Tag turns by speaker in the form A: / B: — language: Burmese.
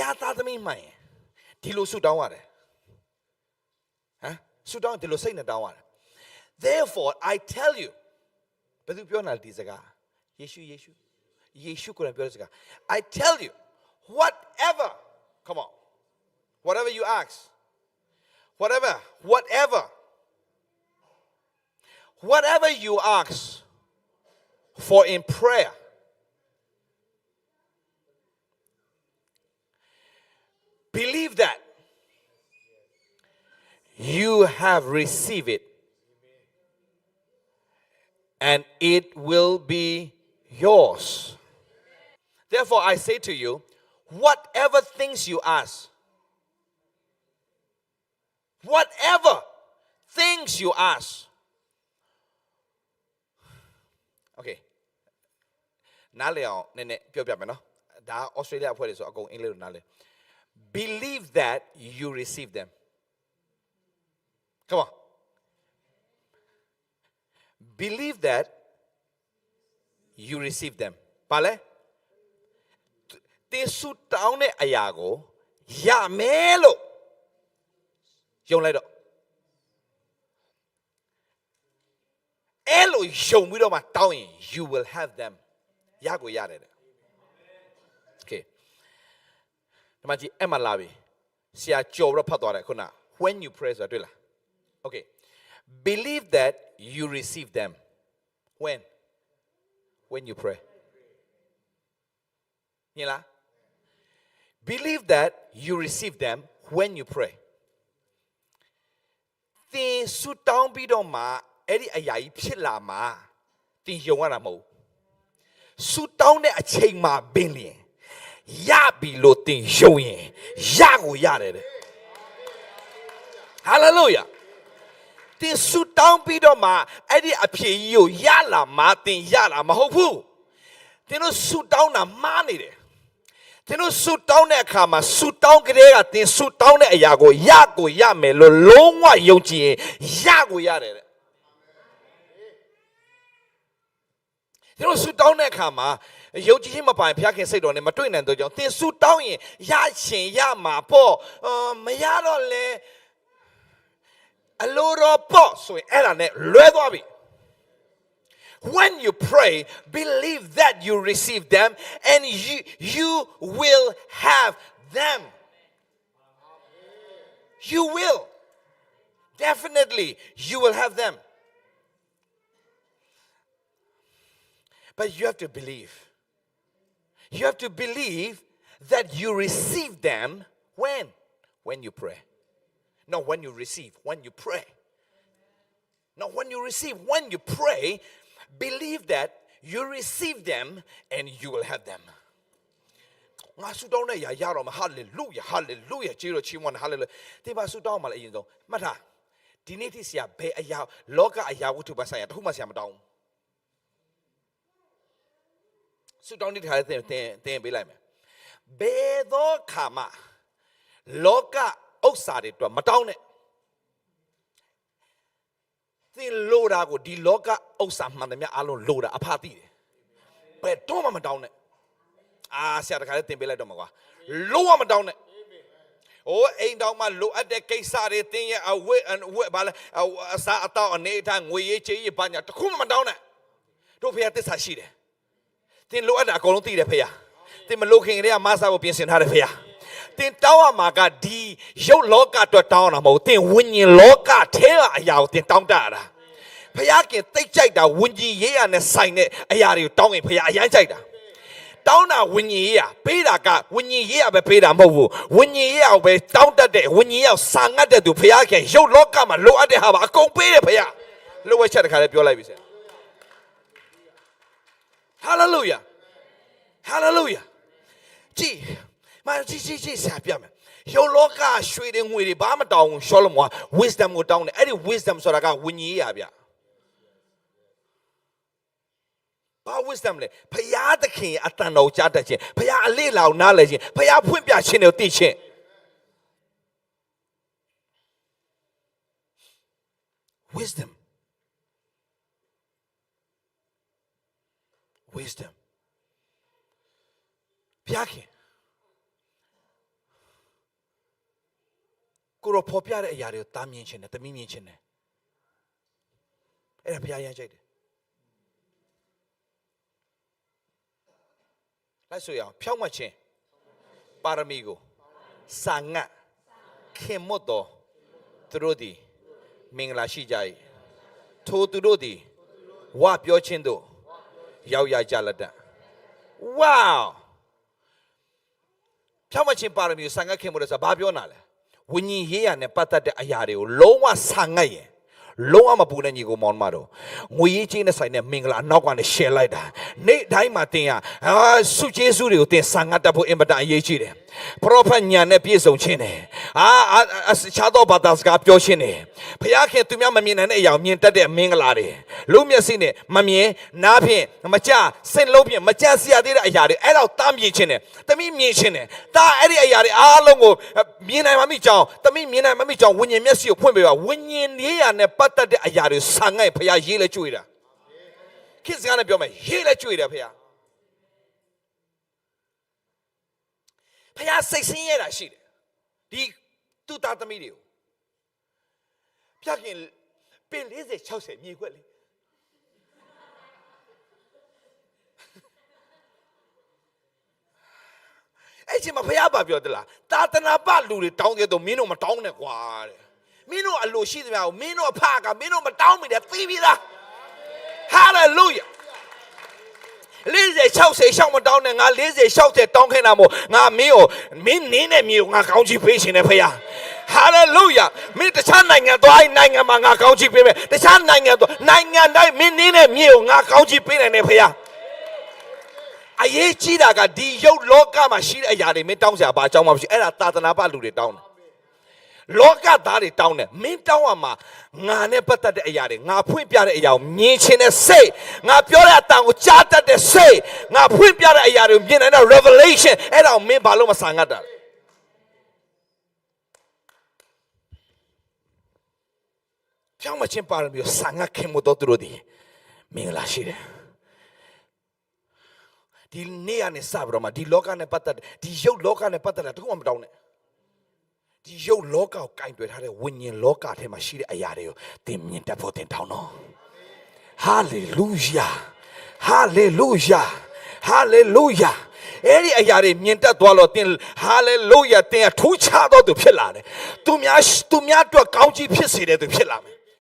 A: ယားသားသမီးမှန်ရင်ဒီလိုဆုတောင်းရတယ်ဟမ်ဆုတောင်းဒီလိုစိတ်နဲ့တောင်းရတယ် therefore i tell you ဘယ်သူပြောနေတာလဲဒီစကားယေရှုယေရှုယေရှုကိုယ်တိုင်ပြောတဲ့စကား i tell you whatever come on whatever you ask whatever whatever whatever you ask for in prayer you have received it and it will be yours. Therefore, I say to you, whatever things you ask, whatever things you ask, okay နားလေအောင်နည်းနည်းပြောပြမယ်နော်ဒါဩစတြေးလျအဖွဲ့တွေဆိုအကုန်အင်္ဂလိပ်လိုနားလေ believe that you receive them come on believe that you receive them ဘာလဲတင်းဆူတောင်းတဲ့အရာကိုရမယ်လို့ယုံလိုက်တော့အဲ့လိုယုံပြီးတော့မှတောင်းရင် you will have them ရကိုရတယ်တဲ့ okay ဒီမှာကြည့်အဲ့မှာလာပြီဆရာကြော်ပြီးတော့ဖတ်သွားတယ်ခုန when you pray ဆိုတာတွေ့လား okay believe that you receive them when when you pray ညလား believe that you receive them when you pray သင်ဆူတောင်းပြီးတော့မှအဲ့ဒီအရာကြီးဖြစ်လာမှာသင်ယုံရတာမဟုတ်ဘူးဆူတောင်းတဲ့အချိန်မှာပင်လျင်ရပြီလို့သင်ယုံရင်ရကိုရတယ်တဲ့ hallelujah တင်ဆူတောင်းပြီးတော့မှအဲ့ဒီအဖြေကြီးကိုရလာမှတင်ရလာမဟုတ်ဘူးတင်တို့ဆူတောင်းတာမှားနေတယ်တင်တို့ဆူတောင်းတဲ့အခါမှာဆူတောင်းကလေးကတင်ဆူတောင်းတဲ့အရာကိုရကိုရမယ်လို့လုံးဝယုံကြည်ရင်ရကိုရတယ်တဲ့တင်တို့ဆူတောင်းတဲ့အခါမှာယုံကြည်ခြင်းမပိုင်ဖျားခင်စိတ်တော်နဲ့မတွေ့နိုင်တော့ကြောင့်တင်ဆူတောင်းရင်ရရှင်ရမှာပေါ့အော်မရတော့လဲ အလိုတော်ပေါ့ဆိုရင်အဲ့ဒါနဲ့လွဲသွားပြီ when you pray believe that you receive them and you you will have them you will definitely you will have them but you have to believe you have to believe that you receive them when when you pray not when you receive, when you pray. Not when you receive, when you pray, believe that you receive them and you will have them. ငါဆူတောင်းတဲ့ຢာရတော့မှာဟာလေလုယာဟာလေလုယာကျေးဇူးချီးမွမ်းဟာလေလုဒီမှာဆူတောင်းမှာလည်းအရင်ဆုံးမှတ်ထားဒီနေ့ထိဆရာဘယ်အရာလောကအရာဝတ္ထုပါဆိုင်ရာတခုမှဆရာမတောင်းဘူးဆူတောင်းတဲ့ခါလေးသင်သင်သင်ပေးလိုက်မယ်ဘယ်သောခါမှလောက ဥစ္စာတွေအတွက်မတောင်းနဲ့သင်လိုတာကိုဒီလောကဥစ္စာမှန်သမျှအလုံးလိုတာအဖာသိတယ်ဘယ်တော့မှမတောင်းနဲ့အာဆရာတခါလေးသင်ပေးလိုက်တော့မှာကွာလုံးဝမတောင်းနဲ့အိုးအိမ်တောင်မှလိုအပ်တဲ့ကိစ္စတွေသင်ရဲ့အဝတ်အဝတ်ဘာလဲအစားအသောက်အနေအထားငွေရေးချေးရေးဘာညာတခုမှမတောင်းနဲ့တို့ဖေရသစ္စာရှိတယ်သင်လိုအပ်တာအကုန်လုံးသိတယ်ဖေရသင်မလိုခင်ကလေးကမဆာကိုပြင်ဆင်ထားတယ်ဖေရ တင်တောင်းရမှာကဒီရုပ်လောကအတွက်တောင်းရတာမဟုတ်တင်ဝိညာဉ်လောကထဲကအရာကိုတင်တောင်းတရတာဖခင်တိတ်ကြိုက်တာဝိညာဉ်ရေးရနဲ့ဆိုင်တဲ့အရာတွေကိုတောင်းရင်ဖခင်အရမ်းကြိုက်တာတောင်းတာဝိညာဉ်ရေးရပေးတာကဝိညာဉ်ရေးရပဲပေးတာမဟုတ်ဘူးဝိညာဉ်ရေးရကိုပဲတောင်းတတ်တဲ့ဝိညာဉ်ရောက်စာငတ်တဲ့သူဖခင်ရုပ်လောကမှာလိုအပ်တဲ့ဟာပါအကုန်ပေးတယ်ဖခင်လိုဝဲချက်တစ်ခါလေးပြောလိုက်ပြီဆရာ hallelujah hallelujah ကြည့်မကြည့် ကြည့်ကြည့်ဆရာပြမယ်ယောလောကရွှေတွေငွေတွေဘာမှတောင်းဘူးရှောလမွာ wisdom ကိုတောင်းတယ်အဲ့ဒီ wisdom ဆိုတာကဝိညာဉ်ရေးရဗျဘာ wisdom လဲဖရာသခင်အတန်တော်ကြားတတ်ခြင်းဖရာအလေးလောင်နားလဲခြင်းဖရာဖွင့်ပြခြင်းတွေကိုသိခြင်း wisdom wisdom ဘုရားခင် ကိုရောဖော်ပြတဲ့အရာတွေကိုတားမြင်ခြင်းနဲ့တမီးမြင်ခြင်းနဲ့အဲ့ဒါဘုရားရမ်းကြိုက်တယ်လိုက်ဆိုရအောင်ဖြောက်မှတ်ခြင်းပါရမီကိုစာငတ်ခင်မတ်တော်သူတို့သည်မင်္ဂလာရှိကြ၏ထိုသူတို့သည်ဝပြောခြင်းတို့ရောက်ရကြလက်တတ်ဝေါဖြောက်မှတ်ခြင်းပါရမီကိုစာငတ်ခင်မတ်တော်ဆိုတာဘာပြောနာလဲ ဝိညာဉ်ရေးရနဲ့ပတ်သက်တဲ့အရာတွေကိုလုံးဝစာငတ်ရင်လုံးဝမပူနဲ့ညီကိုမောင်မတော်ငွေရေးချင်းနဲ့ဆိုင်တဲ့မင်္ဂလာအနောက်ကနေရှယ်လိုက်တာနေ့တိုင်းမှာတင်ရအာစုကျေးဇူးတွေကိုတင်ဆာငတ်တတ်ဖို့အင်မတန်အရေးကြီးတယ် ပရောဖက်ညာနဲ့ပြည့်စုံခြင်းတယ်အာအာအာခြားသောဘာသာစကားပြောခြင်းတယ်ဘုရားခင်သူများမမြင်နိုင်တဲ့အရာကိုမြင်တတ်တဲ့မင်္ဂလာတွေလူမျက်စိနဲ့မမြင်နားဖြင့်မကြစိတ်လုံးဖြင့်မကြစရာသေးတဲ့အရာတွေအဲ့တော့တားမြင်ခြင်းတယ်တမိမြင်ခြင်းတယ်ဒါအဲ့ဒီအရာတွေအားလုံးကိုမြင်နိုင်မှမိကြောင်းတမိမြင်နိုင်မှမိကြောင်းဝိညာဉ်မျက်စိကိုဖွင့်ပေးပါဝိညာဉ်ရေးရနဲ့ပတ်သက်တဲ့အရာတွေဆာငတ်ဘုရားရေးလဲကြွေတာခေတ်စကားနဲ့ပြောမယ်ရေးလဲကြွေတယ်ဘုရား ဘုရားစိတ်ဆင်းရဲတာရှိတယ်ဒီသူ့သားသမီးတွေကိုဖျက်ခင်ပင်40 60မြေခွက်လေအဲ့ချိန်မှာဘုရားပါပြောသလားတာသနာပလူတွေတောင်းတဲ့တော့မင်းတို့မတောင်းနဲ့ကွာတဲ့မင်းတို့အလိုရှိသမျှကိုမင်းတို့အဖကမင်းတို့မတောင်းမိတယ်သိပြီလားဟာလေလုယာ 40 60ရှောက်မတောင်းနဲ့ငါ40 60တောင်းခဲ့တာမို့ငါမင်းကိုမင်းနင်းတဲ့မြေကိုငါကောင်းချီးပေးရှင်တယ်ဖခင်ဟာလေလုယာမင်းတခြားနိုင်ငံသွားရင်နိုင်ငံမှာငါကောင်းချီးပေးမယ်တခြားနိုင်ငံသွားနိုင်ငံတိုင်းမင်းနင်းတဲ့မြေကိုငါကောင်းချီးပေးနိုင်တယ်ဖခင်အရေးကြီးတာကဒီရုပ်လောကမှာရှိတဲ့အရာတွေမင်းတောင်းစရာဘာအကြောင်းမှမရှိအဲ့ဒါသာသနာပလူတွေတောင်းတယ် လောကသားတွေတောင်းတယ်မင်းတောင်းရမှာငါနဲ့ပတ်သက်တဲ့အရာတွေငါဖွင့်ပြတဲ့အရာကိုမြင်ခြင်းနဲ့စိတ်ငါပြောတဲ့အတန်ကိုကြားတတ်တဲ့စိတ်ငါဖွင့်ပြတဲ့အရာတွေကိုမြင်နိုင်တဲ့ revelation အဲ့ဒါကိုမင်းဘာလို့မဆန်ငတ်တာလဲဖြောင်းမချင်းပါရမီကိုဆန်ငတ်ခင်မတော်သူတို့ဒီမင်္ဂလာရှိတယ်ဒီနေ့ကနေစပြီးတော့မှဒီလောကနဲ့ပတ်သက်တဲ့ဒီရုပ်လောကနဲ့ပတ်သက်တာတခုမှမတောင်းနဲ့ ဒီရုပ်လောကကိုကင်တွယ်ထားတဲ့ဝိညာဉ်လောကထဲမှာရှိတဲ့အရာတွေကိုသင်မြင်တတ်ဖို့သင်တောင်းတော့ဟာလေလုယာဟာလေလုယာဟာလေလုယာအဲ့ဒီအရာတွေမြင်တတ်သွားလို့သင်ဟာလေလုယာသင်ကထူးခြားသောသူဖြစ်လာတယ်သူများသူများအတွက်ကောင်းကြီးဖြစ်စေတဲ့သူဖြစ်လာမယ်